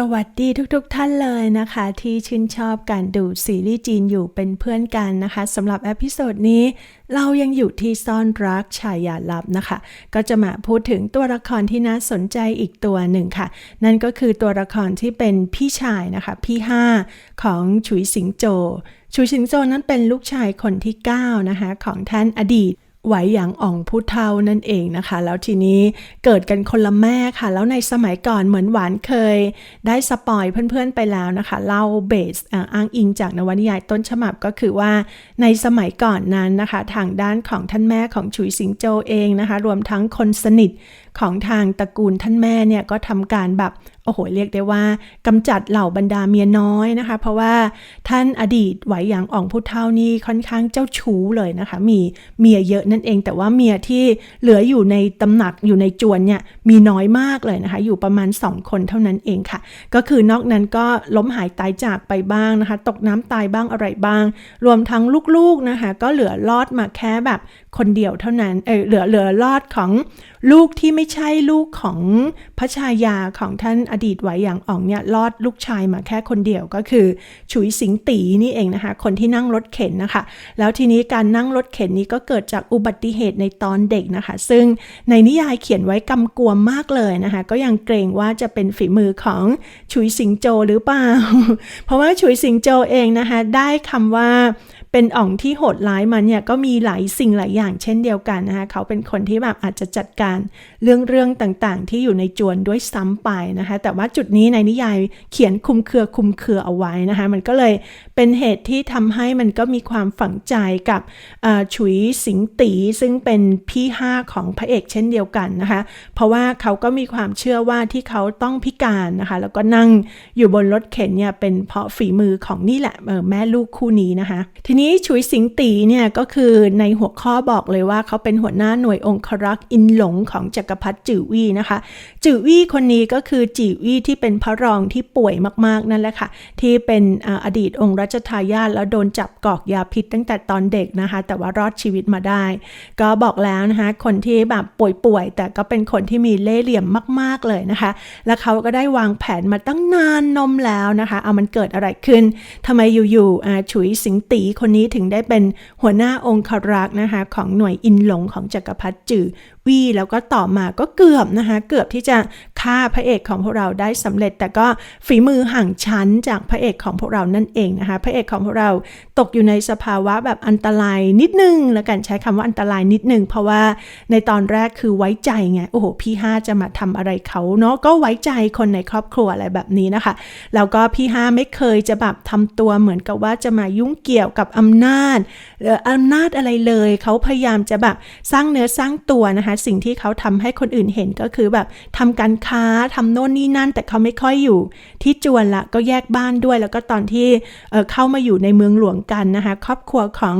สวัสดีทุกๆทท่านเลยนะคะ ที่ชื่นชอบการดูซีรีส์จีนอยู่เป็นเพื่อนกันนะคะสำหรับเอพิโซดนี้ เรายังอยู่ที่ซ่อนรักชายาลับนะคะ ก็จะมาพูดถึงตัวละครที่น่าสนใจอีกตัวหนึ่งค่ะ นั่นก็คือตัวละครที่เป็นพี่ชายนะคะ พี่ห้าของฉุยสิงโจ ฉุยสิงโจนั้นเป็นลูกชายคนที่ 9 นะคะ ของท่านอดีต ไหวหยางอ่องผู้เทานั่นเองนะคะ แล้วทีนี้เกิดกันคนละแม่ค่ะ แล้วในสมัยก่อนเหมือนหวานเคย ได้สปอยเพื่อนๆไปแล้วนะคะเล่าเบสอ้างอิงจากนวนิยายต้นฉบับก็คือว่าในสมัยก่อนนั้นนะคะ ทางด้านของท่านแม่ของฉุยสิงโจเองนะคะ รวมทั้งคนสนิท ของทางตระกูลท่านแม่เนี่ยก็ทำการแบบโอ้โหเรียกได้ว่ากำจัดเหล่าบรรดาเมียน้อยนะคะ เพราะว่าท่านอดีตไหวหยางอ่องผู้เฒ่านี่ค่อนข้างเจ้าชู้เลยนะคะ มีเมียเยอะนั่นเอง แต่ว่าเมียที่เหลืออยู่ในตำหนักอยู่ในจวนเนี่ยมีน้อยมากเลยนะคะ อยู่ประมาณ 2 คนเท่านั้นเองค่ะ ก็คือนอกนั้นก็ล้มหายตายจากไปบ้างนะคะ ตกน้ำตายบ้างอะไรบ้าง รวมทั้งลูกๆนะคะ ก็เหลือรอดมาแค่แบบคนเดียวเท่านั้นเออเหลือเหลือรอดของ ลูกที่ไม่ใช่ลูกของพระชายาของท่านอดีตไหวหยางอ่องเนี่ยรอดลูกชายมาแค่คนเดียวก็คือฉุยสิงตีนี่เองนะคะ คนที่นั่งรถเข็นนะคะ แล้วทีนี้การนั่งรถเข็นนี้ก็เกิดจากอุบัติเหตุในตอนเด็กนะคะ ซึ่งในนิยายเขียนไว้กำกวมมากเลยนะคะ ก็ยังเกรงว่าจะเป็นฝีมือของฉุยสิงโจหรือเปล่า เพราะว่าฉุยสิงโจเองนะคะ ได้คำว่า เป็นอ่องที่โหดร้ายมันเนี่ยก็มีหลายสิ่งหลายอย่างเช่นเดียวกันนะคะเขาเป็นคนที่แบบอาจจะจัดการเรื่องเรื่องต่างๆ ที่อยู่ในจวนด้วยซ้ำไปนะคะแต่ว่าจุดนี้ในนิยายเขียนคุมเครือคุมเครือเอาไว้นะคะมันก็เลยเป็นเหตุที่ทำให้มันก็มีความฝังใจกับฉุยสิงตีซึ่งเป็นพี่ห้าของพระเอกเช่นเดียวกันนะคะเพราะว่าเขาก็มีความเชื่อว่าที่เขาต้องพิการนะคะแล้วก็นั่งอยู่บนรถเข็นเนี่ยเป็นเพราะฝีมือของนี่แหละแม่ลูกคู่นี้นะคะทีนี้ฉุยสิงตีเนี่ยก็คือในหัวข้อบอกเลยว่าเขาเป็นหัวหน้าหน่วยองครักษ์อินหลงของจักรพรรดิจือวี่นะคะ จือวี่คนนี้ก็คือจือวี่ที่เป็นพระรองที่ป่วยมากๆนั่นแหละค่ะ ที่เป็นอดีตองค์รัชทายาทแล้วโดนจับกอกยาพิษตั้งแต่ตอนเด็กนะคะ แต่ว่ารอดชีวิตมาได้ ก็บอกแล้วนะคะคนที่แบบป่วยๆแต่ก็เป็นคนที่มีเล่ห์เหลี่ยมมาก ๆเลยนะคะ แล้วเขาก็ได้วางแผนมาตั้งนานนมแล้วนะคะ เอามันเกิดอะไรขึ้นทำไมอยู่ๆฉุยสิงตีคนนี้ถึงได้เป็นหัวหน้าองครักษ์นะคะของหน่วยอินหลงของจักรพรรดิจือวีแล้วก็ต่อมาก็เกือบนะคะเกือบที่จะ ฆ่าพระเอกของพวกเราได้สำเร็จ แต่ก็ฝีมือห่างชั้นจากพระเอกของพวกเรานั่นเองนะคะ พระเอกของพวกเราตกอยู่ในสภาวะแบบอันตรายนิดนึง แล้วกันใช้คำว่าอันตรายนิดนึง เพราะว่าในตอนแรกคือไว้ใจไงโอ้โหพี่ห้าจะมาทำอะไรเขาเนาะก็ไว้ใจคนในครอบครัวอะไรแบบนี้นะคะแล้วก็พี่ห้าไม่เคยจะแบบทำตัวเหมือนกับว่าจะมายุ่งเกี่ยวกับอำนาจหรืออำนาจอะไรเลยเขาพยายามจะแบบสร้างเนื้อสร้างตัวนะคะ สิ่งที่เขาทำให้คนอื่นเห็นก็คือแบบทำการค้าทำโน่นนี่นั่น แต่เขาไม่ค่อยอยู่ ที่จวนละก็แยกบ้านด้วย แล้วก็ตอนที่เเข้ามาอยู่ในเมืองหลวงกันนะคะ ครอบครัวของ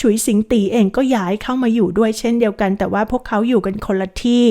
ฉุยสิงตีเองก็ย้ายเข้ามาอยู่ด้วยเช่นเดียวกัน แต่ว่าพวกเขาอยู่กันคนละที่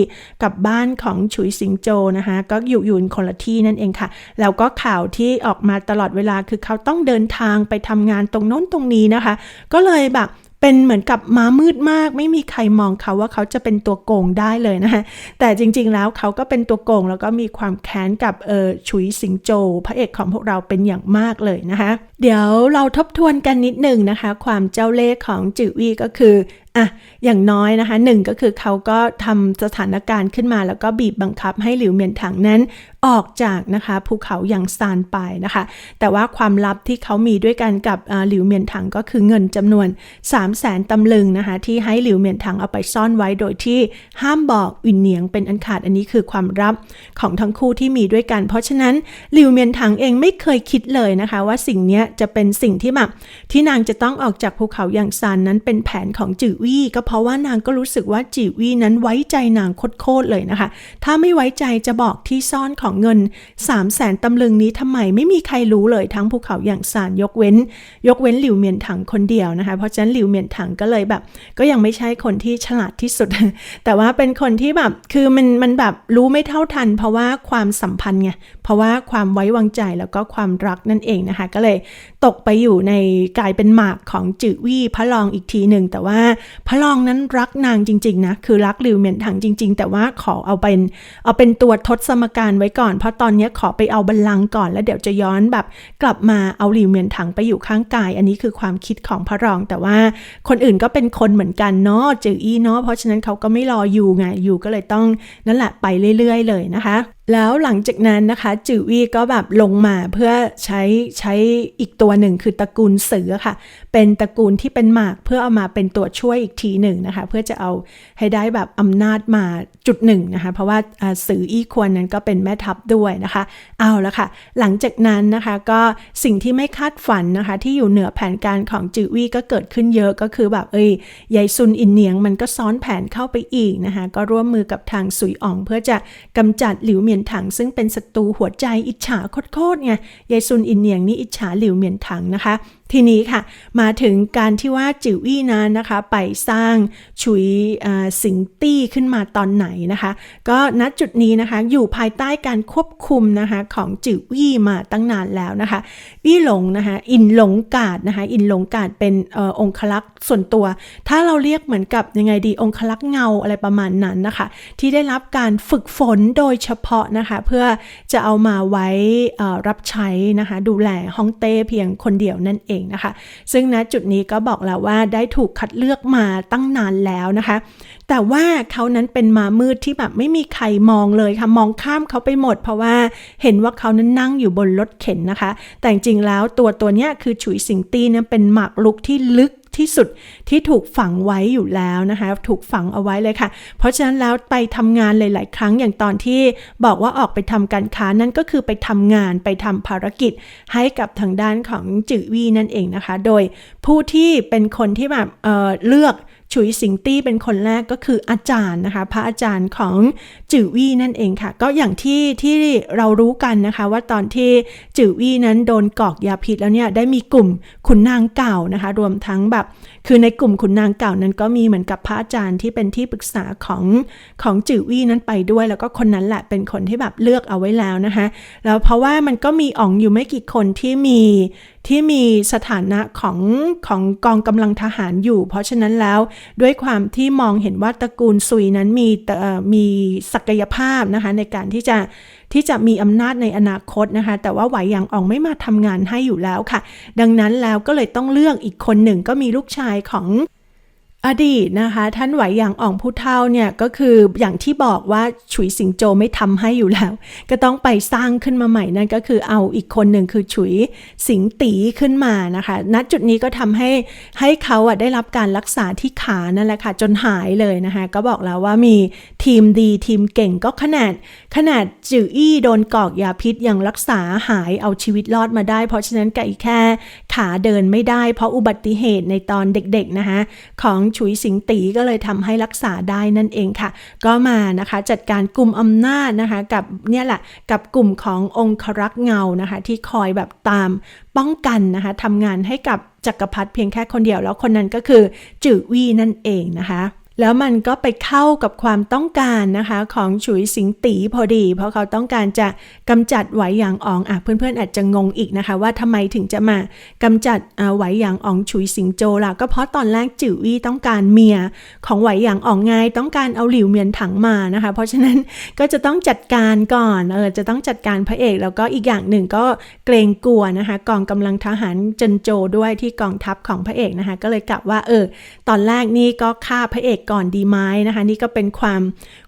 กับบ้านของฉุยสิงโจนะคะก็อยู่อยู่คนละที่นั่นเองค่ะแล้วก็ข่าวที่ออกมาตลอดเวลาคือเขาต้องเดินทางไปทำงานตรงโน้นตรงนี้นะคะ ก็เลยแบบ เป็นเหมือนกับม้ามืดมาก ไม่มีใครมองเขาว่าเขาจะเป็นตัวโกงได้เลยนะคะแต่จริงๆแล้วเขาก็เป็นตัวโกง แล้วก็มีความแค้นกับเออฉุยสิงโจ พระเอกของพวกเราเป็นอย่างมากเลยนะคะ เดี๋ยวเราทบทวนกันนิดหนึ่งนะคะ ความเจ้าเล่ห์ของจือวีก็คือ อะอย่างน้อยนะคะหนึ่งก็คือเขาก็ทำสถานการณ์ขึ้นมา แล้วก็บีบบังคับให้หลิวเมียนถังนั้นออกจากนะคะภูเขาอย่างซานไปนะคะ แต่ว่าความลับที่เขามีด้วยกันกับหลิวเมียนถังก็คือเงินจำนวน 3 0 0แสนตำลึงนะคะที่ให้หลิวเมียนถังเอาไปซ่อนไว้โดยที่ห้ามบอกวินเนียงเป็นอันขาดอันนี้คือความลับของทั้งคู่ที่มีด้วยกัน เพราะฉะนั้นหลิวเมียนถังเองไม่เคยคิดเลยนะคะว่าสิ่งนี้จะเป็นสิ่งที่แบบที่นางจะต้องออกจากภูเขาอย่างซานนั้นเป็นแผนของจือวี่ก็เพราะว่านางก็รู้สึกว่าจือวี่นั้นไว้ใจนางโคตรเลยนะคะ ถ้าไม่ไว้ใจจะบอกที่ซ่อนของเงิน3 0 0แสนตำลึงนี้ทำไมไม่มีใครรู้เลยทั้งภูเขาอย่างซานยกเว้น ยกเว้นหลิวเมียนถังคนเดียวนะคะ เพราะฉะนั้นหลิวเมียนถังก็เลยแบบ ก็ยังไม่ใช่คนที่ฉลาดที่สุด แต่ว่าเป็นคนที่แบบคือมันมันแบบรู้ไม่เท่าทัน เพราะว่าความสัมพันธ์ไงเพราะว่าความไว้วางใจแล้วก็ความรักนั่นเองนะคะ ก็เลยตกไปอยู่ในกลายเป็นหมากของจือวี่พระรองอีกทีหนึ่งแต่ว่าพระรองนั้นรักนางจริงๆนะคือรักหลิวเหมียนถังจริง ๆ แต่ว่าขอเอาเป็นเอาเป็นตัวทศสมการไว้ก่อน เพราะตอนนี้ขอไปเอาบัลลังก์ก่อน แล้วเดี๋ยวจะย้อนแบบกลับมาเอาหลิวเหมียนถังไปอยู่ข้างกาย อันนี้คือความคิดของพระรอง แต่ว่าคนอื่นก็เป็นคนเหมือนกันเนาะจืออี้เนาะเพราะฉะนั้นเขาก็ไม่รออยู่ไงอยู่ก็เลยต้องนั่นแหละไปเรื่อย ๆ เลยนะคะ แล้วหลังจากนั้นนะคะจือวี่ก็แบบลงมาเพื่อใช้ใช้อีกตัวหนึ่งคือตระกูลเสือค่ะ เป็นตระกูลที่เป็นหมากเพื่อเอามาเป็นตัวช่วยอีกทีหนึ่งนะคะ เพื่อจะเอาให้ได้แบบอำนาจมาจุดหนึ่งนะคะ เพราะว่าอ่าสืออี้ควรนั้นก็เป็นแม่ทัพด้วยนะคะ เอาละค่ะ หลังจากนั้นนะคะก็สิ่งที่ไม่คาดฝันนะคะ ที่อยู่เหนือแผนการของจือวี่ก็เกิดขึ้นเยอะก็คือแบบเอ้ยยายซุนอินเนียงมันก็ซ้อนแผนเข้าไปอีกนะคะ ก็ร่วมมือกับทางสุยอ่องเพื่อจะกำจัดหลิวเหมียนถังซึ่งเป็นศัตรูหัวใจอิจฉาโคตรๆไงยายซุนอินเนียงนี่อิจฉาหลิวเหมียนถังนะคะทีนี้ค่ะ มาถึงการที่ว่าจิวอี้นั้นนะคะ ไปสร้างฉุยสิงตี้ขึ้นมาตอนไหนนะคะ ก็ณจุดนี้นะคะอยู่ภายใต้การควบคุมนะคะของจิวอี้มาตั้งนานแล้วนะคะอี้หลงนะคะอินหลงกาดนะคะอินหลงกาดเป็นอองคลักษ์ส่วนตัว ถ้าเราเรียกเหมือนกับยังไงดีองคลักษ์เงาอะไรประมาณนั้นนะคะ ที่ได้รับการฝึกฝนโดยเฉพาะนะคะเพื่อจะเอามาไว้รับใช้นะคะดูแลฮ่องเต้เพียงคนเดียวนั่นเองนะคะ ซึ่งณจุดนี้ก็บอกแล้วว่าได้ถูกคัดเลือกมาตั้งนานแล้วนะคะ แต่ว่าเขานั้นเป็นมามืดที่แบบไม่มีใครมองเลยค่ะมองข้ามเขาไปหมด เพราะว่าเห็นว่าเขานั้นนั่งอยู่บนรถเข็นนะคะ แต่จริงแล้วตัวตัวเนี้ยคือฉุยสิงตี้เนี่ยเป็นหมากลุกที่ลึก ที่สุดที่ถูกฝังไว้อยู่แล้วนะคะ ถูกฝังเอาไว้เลยค่ะ เพราะฉะนั้นแล้วไปทำงานหลาย ๆ ครั้งอย่างตอนที่บอกว่าออกไปทำการค้านั่นก็คือไปทำงานไปทำภารกิจให้กับทางด้านของจือวีนั่นเองนะคะ โดยผู้ที่เป็นคนที่แบบเเลือก ฉุยสิงตี้เป็นคนแรกก็คืออาจารย์นะคะ พระอาจารย์ของจือวี่นั่นเองค่ะ ก็อย่างที่ที่เรารู้กันนะคะ ว่าตอนที่จือวี่นั้นโดนกอกยาพิษแล้วเนี่ยได้มีกลุ่มขุนนางเก่านะคะ รวมทั้งแบบ คือในกลุ่มขุนนางเก่านั้นก็มีเหมือนกับพระอาจารย์ที่เป็นที่ปรึกษาของของจือวี่นั้นไปด้วย แล้วก็คนนั้นแหละเป็นคนที่แบบเลือกเอาไว้แล้วนะคะแล้วเพราะว่ามันก็มีอ่องอยู่ไม่กี่คนที่มี ที่มีสถานะของของกองกำลังทหารอยู่ เพราะฉะนั้นแล้วด้วยความที่มองเห็นว่าตระกูลซุยนั้นมีเอ่มีศักยภาพนะคะในการที่จะที่จะมีอำนาจในอนาคตนะคะ แต่ว่าไหวหยางอ่องไม่มาทำงานให้อยู่แล้วค่ะ ดังนั้นแล้วก็เลยต้องเลือกอีกคนหนึ่งก็มีลูกชายของ อดีตนะคะ ท่านไหวหยางอ่องผู้เฒ่าเนี่ยก็คืออย่างที่บอกว่าฉุยสิงโจไม่ทำให้อยู่แล้ว ก็ต้องไปสร้างขึ้นมาใหม่นั่นก็คือเอาอีกคนหนึ่งคือฉุยสิงตีขึ้นมานะคะ ณจุดนี้ก็ทำให้ให้เขาอะได้รับการรักษาที่ขานั่นแหละค่ะจนหายเลยนะคะ ก็บอกแล้วว่ามีทีมดีทีมเก่งก็ขนาดขนาดจืออี้โดนกอกยาพิษยังรักษาหายเอาชีวิตรอดมาได้ เพราะฉะนั้นไก่แค่ ขาเดินไม่ได้เพราะอุบัติเหตุในตอนเด็กๆนะคะของฉุยสิงตีก็เลยทำให้รักษาได้นั่นเองค่ะ ก็มานะคะจัดการกลุ่มอำนาจนะคะกับเนี่ยแหละกับกลุ่มขององครักษ์เงานะคะที่คอยแบบตามป้องกันนะคะทำงานให้กับจักรพรรดิเพียงแค่คนเดียวแล้วคนนั้นก็คือจือวี่นั่นเองนะคะ แล้วมันก็ไปเข้ากับความต้องการนะคะของฉุยสิงตีพอดี เพราะเขาต้องการจะกำจัดไหวหยางอองอะเพื่อนๆอาจจะงงอีกนะคะ ว่าทำไมถึงจะมากำจัดไหวหยางอองฉุยสิงโจล่ะก็เพราะตอนแรกจิ๋วอี้ต้องการเมียของไหวหยางอองไงต้องการเอาหลิวเมียนถังมานะคะ เพราะฉะนั้นก็จะต้องจัดการก่อนเออจะต้องจัดการพระเอกแล้วก็อีกอย่างหนึ่งก็เกรงกลัวนะคะกองกำลังทหารเจินโจด้วยที่กองทัพของพระเอกนะคะ ก็เลยกลับว่าเออตอนแรกนี่ก็ฆ่าพระเอกก่อนดีไหมนะคะ นี่ก็เป็นความ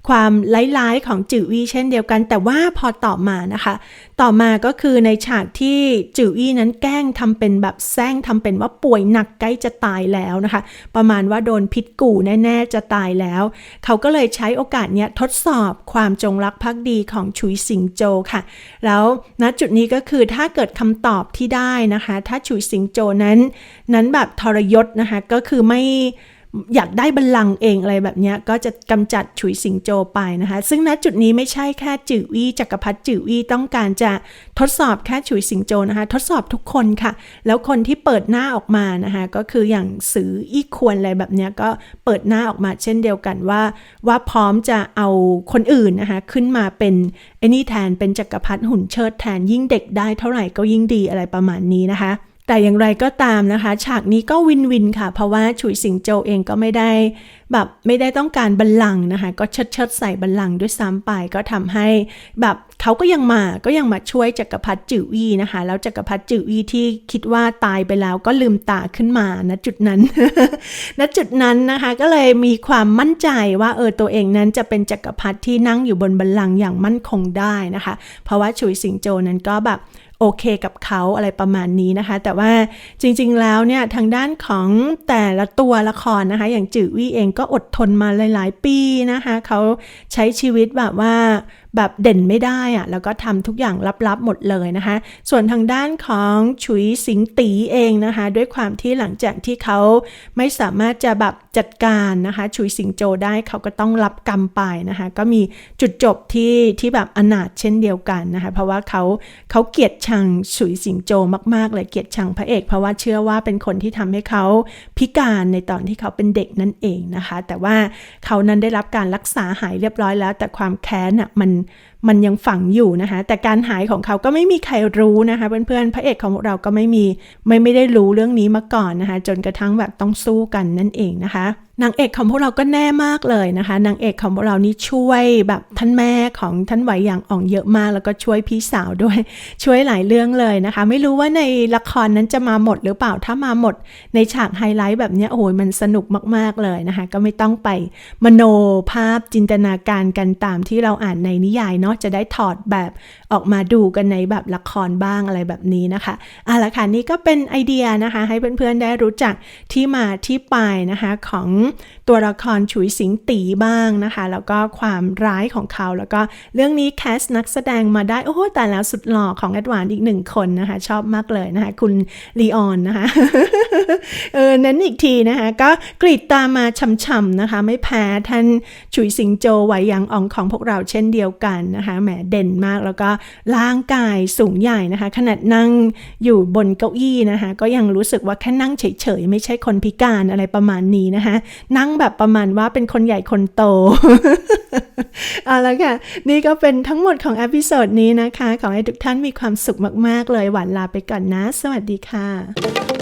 ความร้ายๆของจือวี่เช่นเดียวกัน แต่ว่าพอต่อมานะคะ ต่อมาก็คือในฉากที่จืออี้นั้นแกล้งทำเป็นแบบแซงทำเป็นว่าป่วยหนักใกล้จะตายแล้วนะคะ ประมาณว่าโดนพิษกู่แน่ ๆ จะตายแล้ว เขาก็เลยใช้โอกาสเนี้ยทดสอบความจงรักภักดีของฉุยสิงโจค่ะ แล้วณจุดนี้ก็คือถ้าเกิดคำตอบที่ได้นะคะ ถ้าฉุยสิงโจนั้น นั้นแบบทรยศนะคะก็คือไม่ อยากได้บัลลังก์เองอะไรแบบนี้ก็จะกำจัดฉุยสิงโจไปนะคะ ซึ่งณจุดนี้ไม่ใช่แค่จือวี่จักรพรรดิจือวี่ต้องการจะทดสอบแค่ฉุยสิงโจนะคะ ทดสอบทุกคนค่ะ แล้วคนที่เปิดหน้าออกมานะคะก็คืออย่างสืออี้ควรอะไรแบบนี้ก็เปิดหน้าออกมาเช่นเดียวกันว่า ว่าพร้อมจะเอาคนอื่นนะคะขึ้นมาเป็นไอ้นี่แทนเป็นจักรพรรดิหุ่นเชิดแทนยิ่งเด็กได้เท่าไหร่ก็ยิ่งดีอะไรประมาณนี้นะคะ แต่อย่างไรก็ตามนะคะ ฉากนี้ก็วินวินค่ะ เพราะว่าฉุยสิงโจเองก็ไม่ได้ แบบไม่ได้ต้องการบัลลังก์นะคะ ก็เชิดเชิดใส่บัลลังก์ด้วยซ้ำไปก็ทำให้ แบบเขาก็ยังมาก็ยังมาช่วยจักรพรรดิจิวีนะคะ แล้วจักรพรรดิจิวีที่คิดว่าตายไปแล้วก็ลืมตาขึ้นมาณจุดนั้นณจุดนั้นนะคะ ก็เลยมีความมั่นใจว่าเออตัวเองนั้นจะเป็นจักรพรรดิที่นั่งอยู่บนบัลลังก์อย่างมั่นคงได้นะคะ เพราะว่าฉุยสิงโจนั้นก็แบบ โอเคกับเขาอะไรประมาณนี้นะคะ แต่ว่าจริงๆแล้วเนี่ยทางด้านของแต่ละตัวละครนะคะ อย่างจือวี่เองก็อดทนมาหลาย ๆ ปีนะคะ เขาใช้ชีวิตแบบว่าแบบเด่นไม่ได้อะแล้วก็ทำทุกอย่างลับๆหมดเลยนะคะ ส่วนทางด้านของฉุยสิงตีเองนะคะ ด้วยความที่หลังจากที่เขาไม่สามารถจะแบบจัดการนะคะฉุยสิงโจได้เขาก็ต้องรับกรรมไปนะคะ ก็มีจุดจบที่ที่แบบอนาถเช่นเดียวกันนะคะ เพราะว่าเขาเขาเกลียดชังฉุยสิงโจมากๆเลยเกลียดชังพระเอก เพราะว่าเชื่อว่าเป็นคนที่ทำให้เขาพิการในตอนที่เขาเป็นเด็กนั่นเองนะคะ แต่ว่าเขานั้นได้รับการรักษาหายเรียบร้อยแล้ว แต่ความแค้นอะมันมันยังฝังอยู่นะคะ แต่การหายของเขาก็ไม่มีใครรู้นะคะเพื่อนๆพระเอกของเราก็ไม่มีไม่ไม่ได้รู้เรื่องนี้มาก่อนนะคะ จนกระทั่งแบบต้องสู้กันนั่นเองนะคะ นางเอกของพวกเราก็แน่มากเลยนะคะ นางเอกของพวกเรานี่ช่วยแบบท่านแม่ของท่านไหวหยางอ่องเยอะมาก แล้วก็ช่วยพี่สาวด้วย ช่วยหลายเรื่องเลยนะคะ ไม่รู้ว่าในละครนั้นจะมาหมดหรือเปล่า ถ้ามาหมดในฉากไฮไลท์แบบนี้โอ้ยมันสนุกมากๆเลยนะคะ ก็ไม่ต้องไปมโนภาพจินตนาการกันตามที่เราอ่านในนิยายเนาะ จะได้ถอดแบบออกมาดูกันในแบบละครบ้างอะไรแบบนี้นะคะเอาละค่ะนี่ก็เป็นไอเดียนะคะ ให้เพื่อนๆได้รู้จักที่มาที่ไปนะคะของตัวละครฉุยสิงตีบ้างนะคะ แล้วก็ความร้ายของเขา แล้วก็เรื่องนี้แคสนักแสดงมาได้ โอ้โหแต่แล้วสุดหล่อของแอดวานอีกหนึ่งคนนะคะ ชอบมากเลยนะคะ คุณลีออนนะคะเออนั้นอีกทีนะคะ ก็กรีดตามมาช่ำๆนะคะ ไม่แพ้ท่านฉุยสิงโจไวหยางอ่องของพวกเราเช่นเดียวกันนะคะแหมเด่นมากแล้วก็ร่างกายสูงใหญ่นะคะ ขนาดนั่งอยู่บนเก้าอี้นะคะ ก็ยังรู้สึกว่าแค่นั่งเฉยๆ ไม่ใช่คนพิการอะไรประมาณนี้นะคะนั่งแบบประมาณว่าเป็นคนใหญ่คนโต เอาละค่ะ นี่ก็เป็นทั้งหมดของอพิโซดนี้นะคะ ขอให้ทุกท่านมีความสุขมาก ๆ เลยหวานลาไปก่อนนะ สวัสดีค่ะ